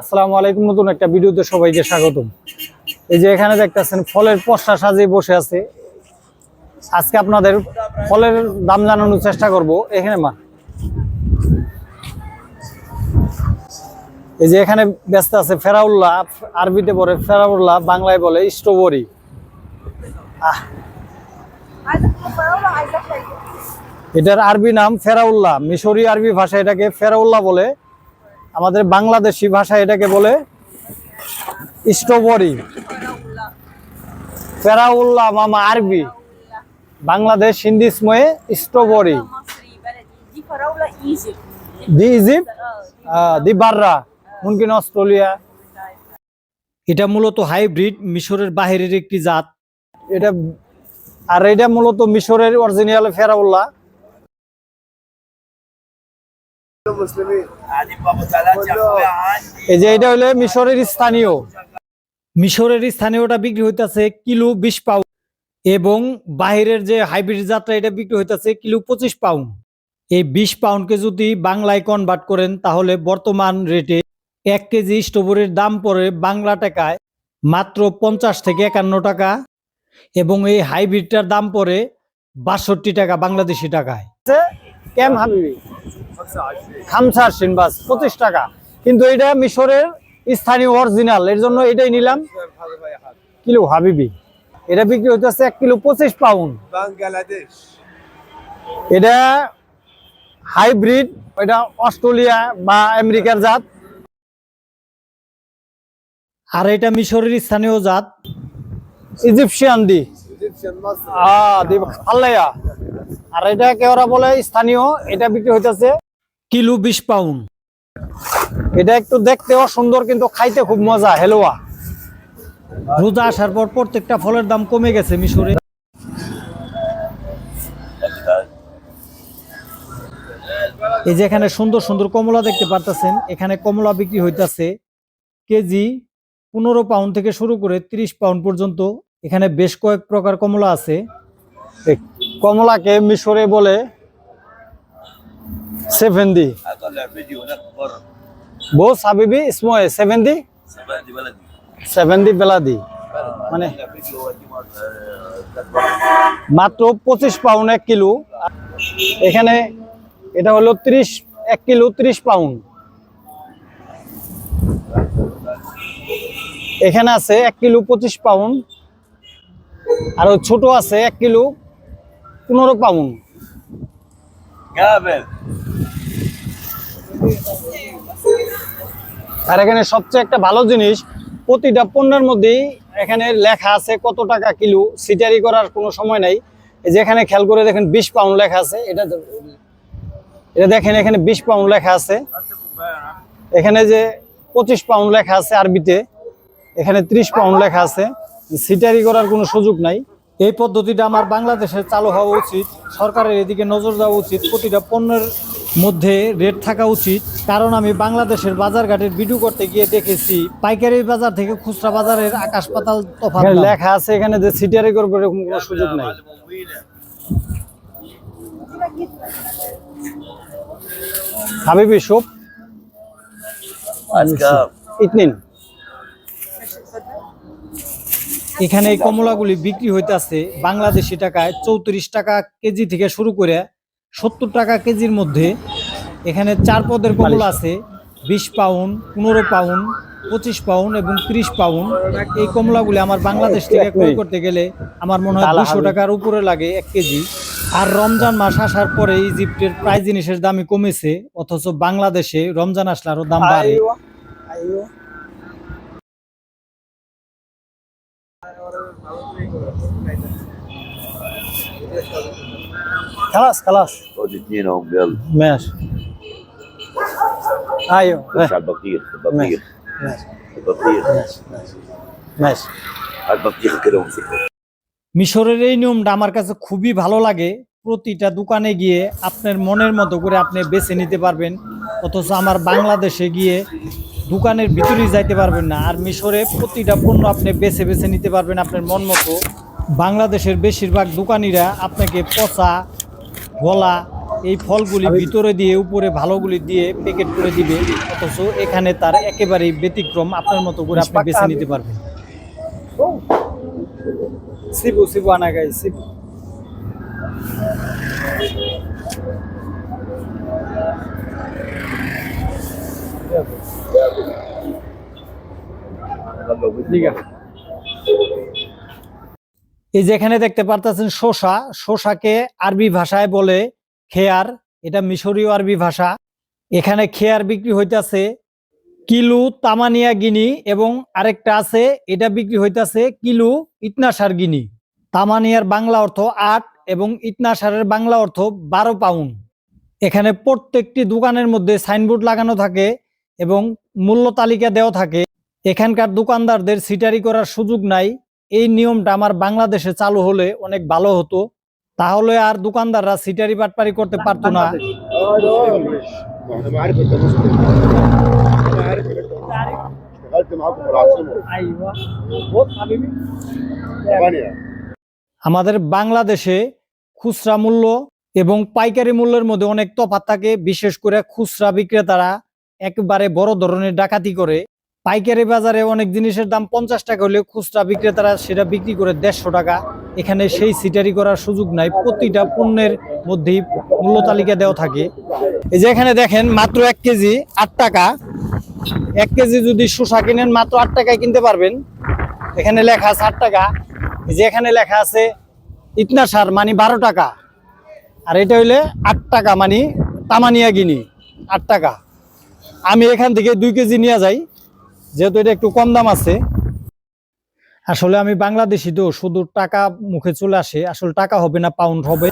আসসালামু আলাইকুম, নতুন একটা ভিডিওতে সবাইকে স্বাগতম। এই যে এখানে দেখতেছেন, ফলের পশা সাজে বসে আছে। আজকে আপনাদের ফলের দাম জানানোর চেষ্টা করব। এখানে মা। এই যে এখানে ব্যস্ত আছে ফেরাউল্লাহ, আরবিতে বলে ফেরাউল্লাহ, বাংলায় বলে স্ট্রবেরি। এটার আরবি নাম ফেরাউল্লাহ, মিশরি আরবি ভাষা এটাকে ফেরাউল্লাহ বলে। আমাদের বাংলাদেশি ভাষা এটাকে বলে স্ট্রবরি। ফেরাউল্লাহ মামা আরবি। বাংলাদেশ হিন্দি সময়ে স্ট্রবেরি। দি ইজিপ্ট দি বার্রা মুমকিন অস্ট্রেলিয়া। এটা মূলত হাইব্রিড মিশরের বাহিরের একটি জাত। এটা আর এটা মূলত মিশরের অরিজিনাল ফেরাউল্লাহ। এই যে এটা হলো মিশরের স্থানীয়। মিশরের স্থানীয়টা বিক্রি হইতাছে কিলো বিশ পাউন্ড এবং বাহিরের যে হাইব্রিড জাতটা এটা বিক্রি হইতাছে কিলো পঁচিশ পাউন্ড। এই বিশ পাউন্ডকে যদি বাংলায় কনভার্ট করেন তাহলে বর্তমান রেটে এক কেজি স্ট্রবেরির দাম পড়ে বাংলা টাকায় মাত্র পঞ্চাশ থেকে একান্ন টাকা এবং এই হাইব্রিডটার দাম পড়ে বাষট্টি টাকা বাংলাদেশি টাকায়। কেম হাবিবি খামসা সিনবাস পঁচিশ টাকা। কিন্তু এটা মিশরের স্থানীয় অরিজিনাল এর জন্য এটাই নিলাম। কিলো হাবিবি। এটা বিক্রি হইতেছে এক কিলো পঁচিশ পাউন্ড বাংলাদেশ এটা হাইব্রিড এটা অস্ট্রেলিয়া বা আমেরিকার জাত। আর এটা মিশরের স্থানীয় জাত। ইজিপশিয়ান দি। ইজিপশিয়ান মাসরি আহ দি আল্লাইয়া আর এটা কেওরা বলে স্থানীয়, এটা বিক্রি হইতেছে কিলো বিশ পাউন্ড। এটা একটু দেখতেও সুন্দর, কিন্তু খাইতে খুব মজা, হেলোয়া। রোজা আসার পর প্রত্যেকটা ফলের দাম কমে গেছে মিশরে। এই যে এখানে সুন্দর সুন্দর কমলা দেখতে পারতেছেন, এখানে কমলা বিক্রি হইতাছে কেজি পনেরো পাউন্ড থেকে শুরু করে তিরিশ পাউন্ড পর্যন্ত। এখানে বেশ কয়েক প্রকার কমলা আছে। কমলাকে মিশরে বলে সেভেন্দি বহু সাবিবি ইসময়ে সেভেন্দি সেভেন্দি বেলাদি। মানে মাত্র পঁচিশ পাউন্ড এক কিলো। এখানে এটা হলো ত্রিশ, এক কিলো ত্রিশ পাউন্ড এখানে আছে এক কিলো পঁচিশ পাউন্ড আর ছোট আছে এক কিলো পনেরো পাউন্ড আর এখানে সবচেয়ে একটা ভালো জিনিস, প্রতিটা পণ্যের মধ্যেই এখানে লেখা আছে কত টাকা কিলো, সিটারি করার কোনো সময় নাই। যেখানে খেয়াল করে দেখেন বিশ পাউন্ড লেখা আছে, এটা এটা দেখেন এখানে বিশ পাউন্ড লেখা আছে। এখানে যে পঁচিশ পাউন্ড লেখা আছে আরবিতে, এখানে ত্রিশ পাউন্ড লেখা আছে। সিটারি করার কোনো সুযোগ নাই। এই পদ্ধতিটা আমার বাংলাদেশে চালু হওয়া উচিত। সরকারের এদিকে নজর দেওয়া উচিত। প্রতিটা পণ্যের মধ্যে রেট থাকা উচিত। কারণ আমি বাংলাদেশের বাজারঘাটের ভিডিও করতে গিয়ে দেখেছি পাইকারি বাজার থেকে খুচরা বাজারের আকাশ পাতাল তফাৎ লেখা আছে এখানে যে সিটারি করবে এরকম কোনো সুযোগ নাই। হাবিবি সুপ আজকা ইতনিন এখানে এই কমলাগুলি বিক্রি হইতাছে বাংলাদেশি টাকায় চৌত্রিশ টাকা কেজি থেকে শুরু করে সত্তর টাকা কেজির মধ্যে। এখানে চার পদের কমলা আছে বিশ পাউন্ড পনেরো পাউন্ড পঁচিশ পাউন্ড এবং ত্রিশ পাউন্ড। এই কমলাগুলি আমার বাংলাদেশ থেকে ক্রয় করতে গেলে আমার মনে হয় দুশো টাকার উপরে লাগে এক কেজি। আর রমজান মাস আসার পরে ইজিপ্টের প্রায় জিনিসের দামই কমেছে অথচ বাংলাদেশে রমজান আসলে আরও দাম বাড়ে। خلاص خلاص خد اثنين اهم يلا ماشي ايوه خش على البطيخ البطيخ ماشي البطيخ ماشي ماشي ماشي على البطيخ كده وامسكه মিশরের এই নিয়মটা আমার কাছে খুবই ভালো লাগে প্রতিটা দোকানে গিয়ে আপনার মনের মতো করে আপনি বেছে নিতে পারবেন অথচ আমার বাংলাদেশে গিয়ে দোকানের ভিতরেই যাইতে পারবেন না। আর মিশরে প্রতিটা পণ্য আপনি বেছে বেছে নিতে পারবেন আপনার মন মতো। বাংলাদেশের বেশিরভাগ দোকানিরা আপনাকে পচা গলা এই ফলগুলি ভিতরে দিয়ে উপরে ভালোগুলি দিয়ে প্যাকেট করে দিবে। অথচ এখানে তার একেবারেই ব্যতিক্রম আপনার মতো করে আপনি বেছে নিতে পারবেন। সিবু সিবু আনা গাই সিবু ঠিক আছে। এই যে এখানে দেখতে পারতেছেন শসা, শসাকে আরবি ভাষায় বলে খেয়ার, এটা মিশরীয় আরবি ভাষা। এখানে খেয়ার বিক্রি হইতাছে কিলু তামানিয়া গিনি এবং আরেকটা আছে, এটা বিক্রি হইতাছে কিলু ইতনাসার গিনি। তামানিয়ার বাংলা অর্থ আট এবং ইতনাসারের বাংলা অর্থ বারো পাউন্ড। এখানে প্রত্যেকটি দোকানের মধ্যে সাইনবোর্ড লাগানো থাকে এবং মূল্য তালিকা দেওয়া থাকে। এখানকার দোকানদারদের সিটারি করার সুযোগ নাই। এই নিয়মটা আমার বাংলাদেশে চালু হলে অনেক ভালো হতো। তাহলে আর দোকানদাররা সিটারি পাটপারি করতে পারতো না। আমাদের বাংলাদেশে খুচরা মূল্য এবং পাইকারি মূল্যের মধ্যে অনেক তফাৎ থাকে। বিশেষ করে খুচরা বিক্রেতারা একবারে বড় ধরনের ডাকাতি করে। পাইকারি বাজারে অনেক জিনিসের দাম পঞ্চাশ টাকা হলে খুচরা বিক্রেতারা সেটা বিক্রি করে দেড়শো টাকা। এখানে সেই সিটারি করার সুযোগ নাই, প্রতিটা পণ্যের মধ্যেই মূল্য তালিকা দেওয়া থাকে। এই যে এখানে দেখেন, মাত্র এক কেজি আট টাকা। এক কেজি যদি শসা কিনেন, মাত্র আট টাকায় কিনতে পারবেন। এখানে লেখা আছে আট টাকা। এই যে এখানে লেখা আছে ইতনা সার মানে বারো টাকা। আর এটা হইলে আট টাকা মানে তামানিয়া গিনি, আট টাকা। আমি এখান থেকে দুই কেজি নিয়ে যাই। যেহেতু এটা একটু কম দাম আছে। আসলে আমি বাংলাদেশি তো, শুধু টাকা মুখে চলে আসে। আসলে টাকা হবে না পাউন্ড হবে।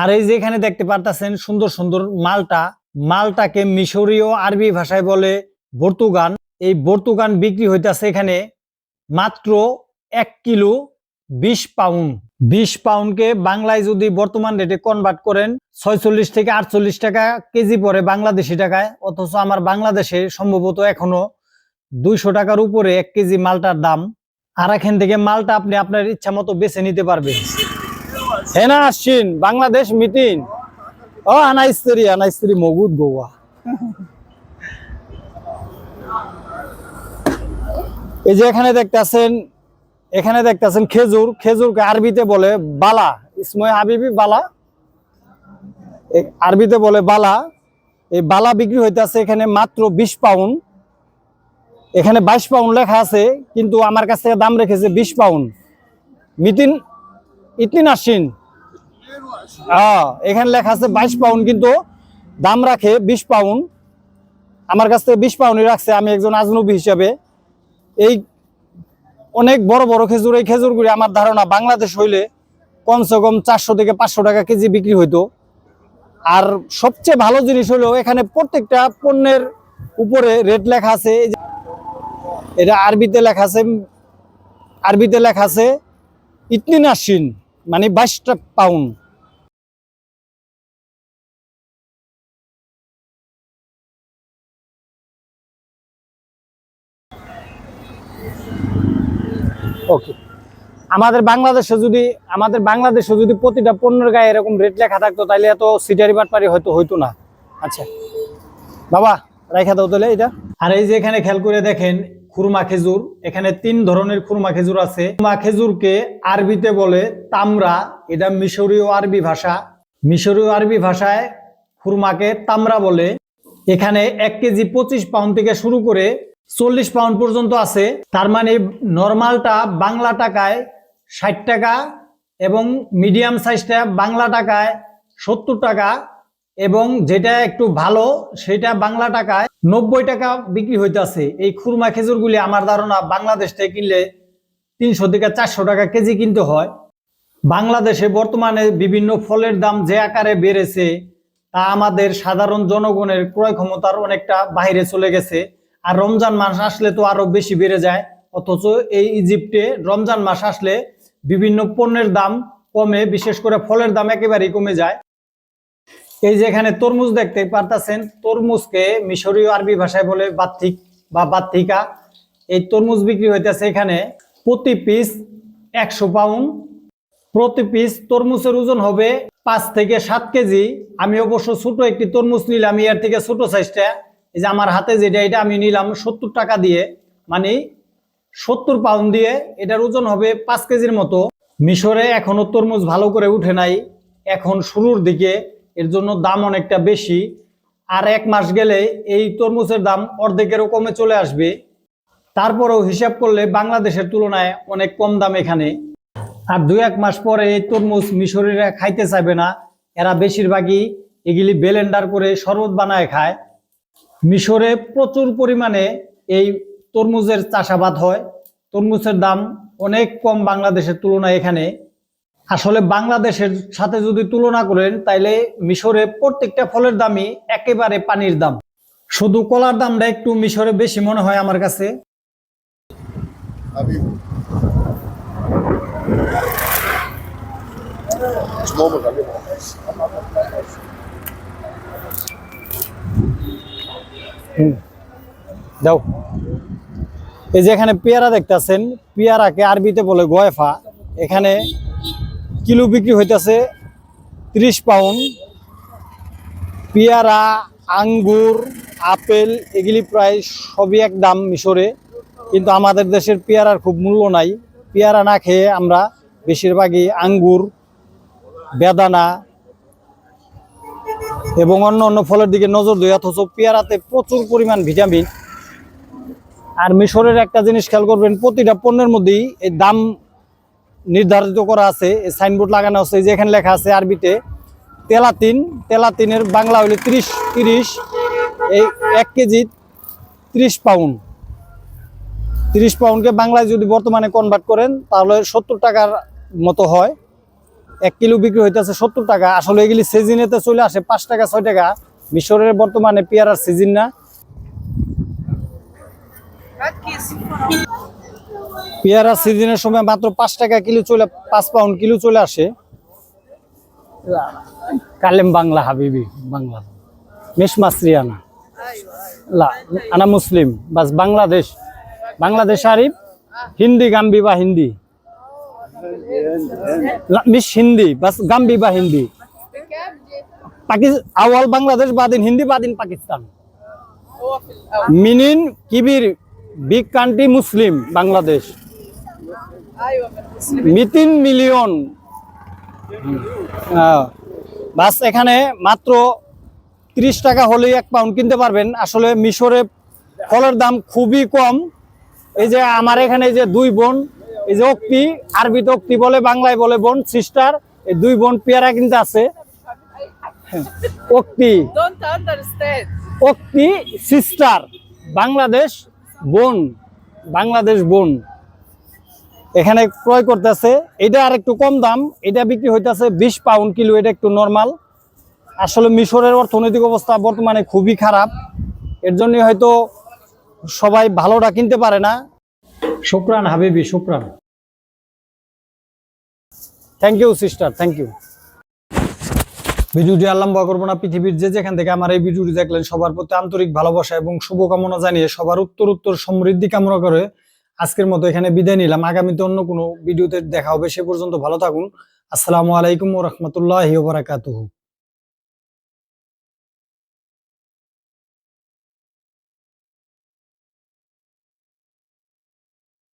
আর এই যে এখানে দেখতে পারতাছেন সুন্দর সুন্দর মালটা, মালটাকে মিশরীয় আরবি ভাষায় বলে বর্তুগান। এই বর্তুগান বিক্রি হইতাছে এখানে মাত্র এক কিলো বিশ পাউন্ড। বিশ পাউন্ডকে বাংলায় যদি বর্তমান রেটে কনভার্ট করেন, ছয়চল্লিশ থেকে আটচল্লিশ টাকা কেজি পরে বাংলাদেশি টাকায়, অথচ আমার বাংলাদেশে সম্ভবত এখনও দুইশো টাকার উপরে এক কেজি মালটার দাম। আর এখান থেকে মালটা আপনি আপনার ইচ্ছা মতো বেছে নিতে পারবেন। হেনা আসছেন বাংলাদেশ মিটিং। ও আনাইস্তরি আনাইস্তরি মগুদ গোয়া। এই যে এখানে দেখতেছেন এখানে দেখতেছেন খেজুর। খেজুরকে আরবিতে বলে বালা। ইসময় হাবিবি বালা। আরবিতে বলে বালা। এই বালা বিক্রি হইতেছে এখানে মাত্র বিশ পাউন্ড। এখানে বাইশ পাউন্ড লেখা আছে, কিন্তু আমার কাছ থেকে দাম রেখেছে বিশ পাউন্ড। মিতিন ইতনি নাসিন হ্যাঁ এখানে লেখা আছে বাইশ পাউন্ড, কিন্তু দাম রাখে বিশ পাউন্ড। আমার কাছ থেকে বিশ পাউন্ডই রাখছে, আমি একজন আজনবী হিসাবে। এই অনেক বড় বড় খেজুর, এই খেজুরগুলি আমার ধারণা বাংলাদেশ হইলে কমসে কম চারশো থেকে পাঁচশো টাকা কেজি বিক্রি হইতো। আর সবচেয়ে ভালো জিনিস হলো, এখানে প্রত্যেকটা পণ্যের উপরে রেট লেখা আছে। এটা আরবিতে লেখা আছে, আরবিতে লেখা আছে ইতনি নাসিন মানে বাইশটা পাউন্ড ওকে আমাদের বাংলাদেশে যদি, আমাদের বাংলাদেশে যদি প্রতিটা পণ্যের গায়ে এরকম রেট লেখা থাকতো তাহলে এত সিটারি বাটপারি হয়তো হইতো না। আচ্ছা। বাবা, রাইখা দাও তাহলে এটা আর এই যে এখানে খেয়াল করে দেখেন খুরমা খেজুর। এখানে তিন ধরনের খুরমা খেজুর আছে। খুরমা খেজুরকে আরবিতে বলে তামরা এটা মিশরীয় আরবি ভাষা। মিশরীয় আরবি ভাষায় খুরমাকে তামরা বলে। এখানে এক কেজি পঁচিশ পাউন্ড থেকে শুরু করে চল্লিশ পাউন্ড পর্যন্ত আছে। তার মানে নর্মালটা বাংলা টাকায় ষাট টাকা এবং মিডিয়াম সাইজটা বাংলা টাকায় সত্তর টাকা। এবং যেটা একটু ভালো, সেটা বাংলা টাকায় নব্বই টাকা বিক্রি হইতাছে। এই খুরমা খেজুরগুলি আমার ধারণা বাংলাদেশ থেকে কিনলে তিনশো থেকে চারশো টাকা কেজি কিনতে হয়। বাংলাদেশে বর্তমানে বিভিন্ন ফলের দাম যে আকারে বেড়েছে, তা আমাদের সাধারণ জনগণের ক্রয় ক্ষমতার অনেকটা বাইরে চলে গেছে। আর রমজান মাস আসলে তো আরও বেশি বেড়ে যায়। অথচ এই ইজিপ্টে রমজান মাস আসলে বিভিন্ন পণ্যের দাম কমে, বিশেষ করে ফলের দাম একেবারেই কমে যায়। এই যে এখানে তরমুজ দেখতে পারতাছেন, তরমুজকে মিশরীয় আরবি ভাষায় বলে বাত্তিক বা বাত্তিকা। এই তরমুজ বিক্রি হইতেছে এখানে প্রতি পিস একশো পাউন্ড। প্রতি পিস তরমুজের ওজন হবে পাঁচ থেকে সাত কেজি। আমি অবশ্য ছোট একটি তরমুজ নিলাম, এর থেকে ছোট সাইজটা। এই যে আমার হাতে যেটা, এটা আমি নিলাম সত্তর টাকা দিয়ে। মানে সত্তর পাউন্ড দিয়ে এটার ওজন হবে পাঁচ কেজির মতো। মিশরে এখনও তরমুজ ভালো করে উঠে নাই। এখন শুরুর দিকে এর জন্য দাম অনেকটা বেশি। আর এক মাস গেলে এই তরমুজের দাম অর্ধেকেরও কমে চলে আসবে। তারপরেও হিসাব করলে বাংলাদেশের তুলনায় অনেক কম দাম এখানে। আর দুই এক মাস পরে এই তরমুজ মিশরিরা খাইতে চাইবে না। এরা বেশিরভাগই এগুলি বেলেন্ডার করে শরবত বানায় খায়। মিশরে প্রচুর পরিমাণে এই তরমুজের চাষাবাদ হয়। তরমুজের দাম অনেক কম বাংলাদেশের তুলনায় এখানে। আসলে বাংলাদেশের সাথে যদি তুলনা করেন তাইলে মিশরে প্রত্যেকটা ফলের দামই একেবারে পানির দাম। শুধু কলার দামটা একটু মিশরে বেশি মনে হয় আমার কাছে। যাও। এই যে এখানে পেয়ারা দেখতেছেন পেয়ারাকে আরবিতে বলে গয়েফা। এখানে কিলো বিক্রি হইতেছে ত্রিশ পাউন্ড। পেয়ারা, আঙ্গুর, আপেল, এগুলি প্রায় সবই এক দাম মিশরে। কিন্তু আমাদের দেশের পেয়ারার খুব মূল্য নাই। পেয়ারা না খেয়ে আমরা বেশিরভাগই আঙ্গুর, বেদানা এবং অন্য অন্য ফলের দিকে নজর দিই, অথচ পেয়ারাতে প্রচুর পরিমাণ ভিটামিন। আর মিশরের একটা জিনিস খেয়াল করবেন, প্রতিটা পণ্যের মধ্যেই এই দাম নির্ধারিত করা আছে সাইনবোর্ড লাগানো আছে যে এখানে লেখা আছে আরবিতে, তেলাতিন, তেলাতিনের বাংলা হইলে ত্রিশ, তিরিশ, এই এক কেজি ত্রিশ পাউন্ড তিরিশ পাউন্ডকে বাংলায় যদি বর্তমানে কনভার্ট করেন, তাহলে সত্তর টাকার মতো হয়। এক কিলো বিক্রি হইতেছে সত্তর টাকা, আসলে এগুলি সিজনেতে চলে আসে পাঁচ টাকা, ছয় টাকা। মিশরের বর্তমানে পেয়ারার সিজন না। পেয়ারা সিজনের সময় মাত্র পাঁচ টাকা কিলো চলে পাঁচ পাউন্ড কিলো চলে আসে। কালেম বাংলা হাবিবি বাংলা। মিস মাসরিয়ানা। লা আনা মুসলিম বাস বাংলাদেশ। বাংলাদেশ আরিফ হিন্দি গাম্বি বা হিন্দি। মিস হিন্দি বাস গাম্বি বা হিন্দি। পাকিস্তান আওয়াল বাংলাদেশ বাদিন হিন্দি বাদিন পাকিস্তান। মিনিন কিবির বিগ কান্ট্রি মুসলিম বাংলাদেশ। মিতিন মিলিয়ন। বাস এখানে মাত্র ত্রিশ টাকা হলেই এক পাউন্ড কিনতে পারবেন। আসলে মিশরে ফলের দাম খুবই কম। এই যে আমার এখানে এই যে দুই বোন এই যে অক্তি আরবিতে অক্তি বলে বাংলায় বলে বোন সিস্টার এই দুই বোন পেয়ারা কিনতে আছে। অক্তি. অক্তি সিস্টার বাংলাদেশ বোন বাংলাদেশ বোন। এখানে ক্রয় করতেছে এটা আর একটু কম দাম এটা বিক্রি হইতেছে বিশ পাউন্ড কিলো এটা একটু নর্মাল আসলে মিশরের অর্থনৈতিক অবস্থা বর্তমানে খুবই খারাপ এর জন্য হয়তো সবাই ভালোটা কিনতে পারে না। শুক্রান হাবিবি শুক্রান thank you sister thank you ভিডিওটি আল্লাহ বকরবনা করব না। পৃথিবীর যে যেখান থেকে আমার এই ভিডিওটি দেখলেন, সবার প্রতি আন্তরিক ভালোবাসা এবং শুভকামনা জানিয়ে সবার উত্তর উত্তর সমৃদ্ধি কামনা করে আজকের মতো এখানে বিদায় নিলাম। আগামীতে অন্য কোনো ভিডিওতে দেখা হবে, সে পর্যন্ত ভালো থাকুন। আসসালামু আলাইকুম ও রহমতুল্লাহ বারাকাতুহু।